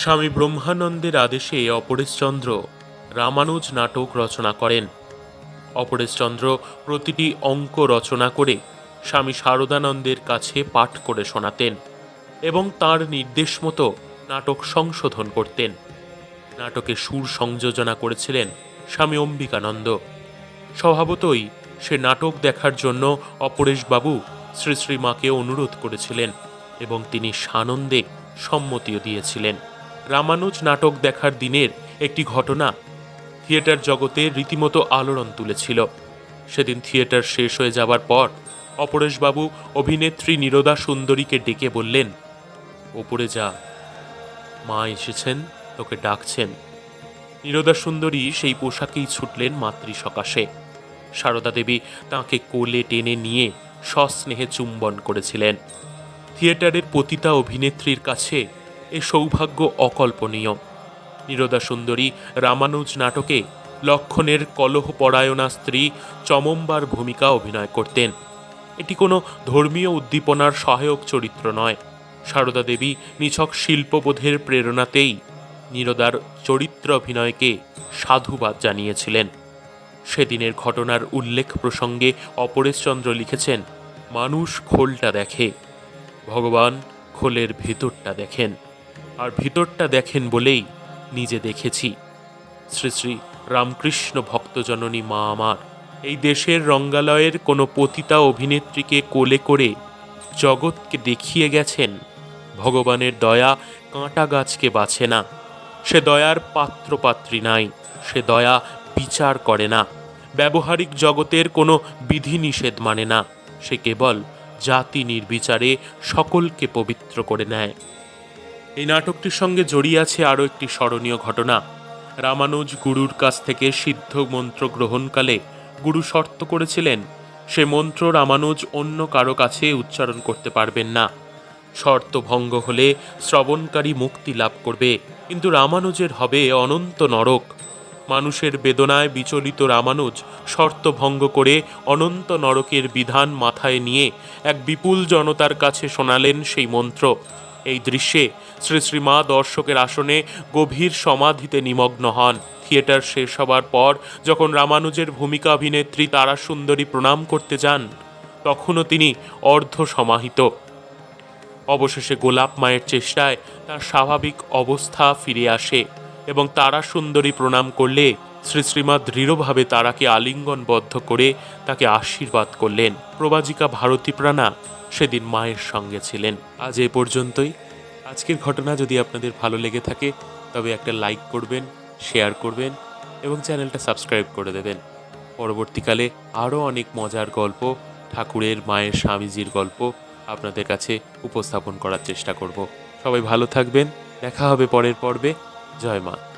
স্বামী ব্রহ্মানন্দের আদেশে অপরেশচন্দ্র রামানুজ নাটক রচনা করেন। অপরেশচন্দ্র প্রতিটি অঙ্ক রচনা করে স্বামী শারদানন্দের কাছে পাঠ করে শোনাতেন এবং তার নির্দেশ মতো নাটক সংশোধন করতেন। নাটকে সুর সংযোজনা করেছিলেন স্বামী অম্বিকানন্দ। স্বভাবতই সে নাটক দেখার জন্য অপরেশবাবু শ্রী শ্রীমাকে অনুরোধ করেছিলেন এবং তিনি সানন্দে সম্মতিও দিয়েছিলেন। রামানুজ নাটক দেখার দিনের একটি ঘটনা থিয়েটার জগতে রীতিমতো আলোড়ন তুলেছিল। সেদিন থিয়েটার শেষ হয়ে যাবার পর অপরেশবাবু অভিনেত্রী নীরদা সুন্দরীকে ডেকে বললেন, ওপরে যা। মা এসেছেন, তোকে ডাকছেন। নীরদা সুন্দরী সেই পোশাকেই ছুটলেন মাতৃ সকাশে। সারদা দেবী তাঁকে কোলে টেনে নিয়ে সস্নেহে চুম্বন করেছিলেন। থিয়েটারের পতিতা অভিনেত্রীর কাছে এ সৌভাগ্য অকল্পনীয়। নীরদা সুন্দরী রামানুজ নাটকে লক্ষণের কলহপরায়ণা স্ত্রী চমম্বার ভূমিকা অভিনয় করতেন। এটি কোনো ধর্মীয় উদ্দীপনার সহায়ক চরিত্র নয়। সারদা দেবী নিছক শিল্পবোধের প্রেরণাতেই নীরদার চরিত্র অভিনয়কে সাধুবাদ জানিয়েছিলেন। সেদিনের ঘটনার উল্লেখ প্রসঙ্গে অপরেশচন্দ্র লিখেছেন, মানুষ খোলটা দেখে, ভগবান খোলের ভেতরটা দেখেন। আর ভিতরটা দেখেন বলেই নিজে দেখেছি। শ্রী শ্রী রামকৃষ্ণ ভক্তজননী মা আমার, এই দেশের রঙ্গালয়ের কোনো পতিতা অভিনেত্রীকে কোলে করে জগৎকে দেখিয়ে গেছেন। ভগবানের দয়া কাঁটা গাছকে বাছে না। সে দয়ার পাত্রপাত্রী নাই, সে দয়া বিচার করে না। ব্যবহারিক জগতের কোনো বিধিনিষেধ মানে না। সে কেবল জাতি নির্বিচারে সকলকে পবিত্র করে নেয়। এই নাটকটির সঙ্গে জড়িয়ে আছে আরও একটি স্মরণীয় ঘটনা। রামানুজ গুরুর কাছ থেকে সিদ্ধ মন্ত্র গ্রহণকালে গুরু শর্ত করেছিলেন, সে মন্ত্র রামানুজ অন্য কারও কাছে উচ্চারণ করতে পারবেন না। শর্ত ভঙ্গ হলে শ্রবণকারী মুক্তি লাভ করবে, কিন্তু রামানুজের হবে অনন্ত নরক। মানুষের বেদনায় বিচলিত রামানুজ শর্ত ভঙ্গ করে অনন্ত নরকের বিধান মাথায় নিয়ে এক বিপুল জনতার কাছে শোনালেন সেই মন্ত্র। এই দৃশ্যে শ্রী শ্রীমা দর্শকের আসনে গভীর সমাধিতে নিমগ্ন হন। থিয়েটার শেষ হবার পর যখন রামানুজের ভূমিকা অভিনেত্রী তারা সুন্দরী প্রণাম করতে যান, তখনও তিনি অর্ধ সমাহিত। অবশেষে গোলাপ মায়ের চেষ্টায় তার স্বাভাবিক অবস্থা ফিরে আসে এবং তারা সুন্দরী প্রণাম করলে শ্রী শ্রীমা দৃঢ়ভাবে তারাকে আলিঙ্গনবদ্ধ করে তাকে আশীর্বাদ করলেন। প্রবাজিকা ভারতী প্রাণা সেদিন মায়ের সঙ্গে ছিলেন। আজ এ পর্যন্তই। আজকের ঘটনা যদি আপনাদের ভালো লেগে থাকে, তবে একটা লাইক করবেন, শেয়ার করবেন এবং চ্যানেলটা সাবস্ক্রাইব করে দেবেন। পরবর্তীকালে আরও অনেক মজার গল্প, ঠাকুরের মায়ের স্বামীজির গল্প আপনাদের কাছে উপস্থাপন করার চেষ্টা করব। সবাই ভালো থাকবেন। দেখা হবে পরের পর্বে। জয় মা।